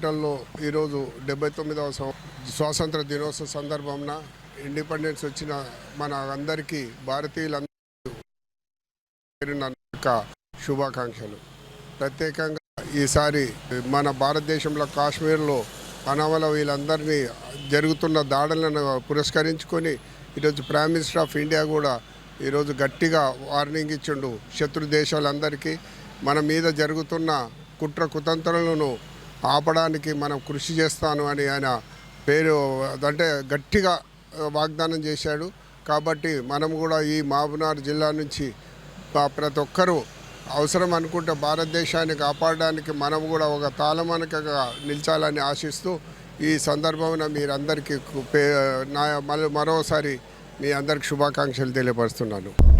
హాస్పిటల్లో ఈరోజు డెబ్బై తొమ్మిదవ స్వాతంత్ర దినోత్సవ సందర్భంన ఇండిపెండెన్స్ వచ్చిన మన అందరికీ భారతీయులందరూ యొక్క శుభాకాంక్షలు. ప్రత్యేకంగా ఈసారి మన భారతదేశంలో కాశ్మీర్లో అనవల వీళ్ళందరినీ జరుగుతున్న దాడులను పురస్కరించుకొని ఈరోజు ప్రైమ్ మినిస్టర్ ఆఫ్ ఇండియా కూడా ఈరోజు గట్టిగా వార్నింగ్ ఇచ్చిండు శత్రు దేశాలందరికీ. మన మీద జరుగుతున్న కుట్ర కుతంత్రాలను ఆపడానికి మనం కృషి చేస్తాను అని ఆయన పేరు అంటే గట్టిగా వాగ్దానం చేశాడు. కాబట్టి మనం కూడా ఈ మహబూబ్నగర్ జిల్లా నుంచి ప్రతి ఒక్కరూ అవసరం అనుకుంటే భారతదేశాన్ని కాపాడడానికి మనం కూడా ఒక తాళమనకగా నిలిచాలని ఆశిస్తూ ఈ సందర్భంలో మీరందరికీ పే- నా మరోసారి మీ అందరికి శుభాకాంక్షలు తెలియపరుస్తున్నాను.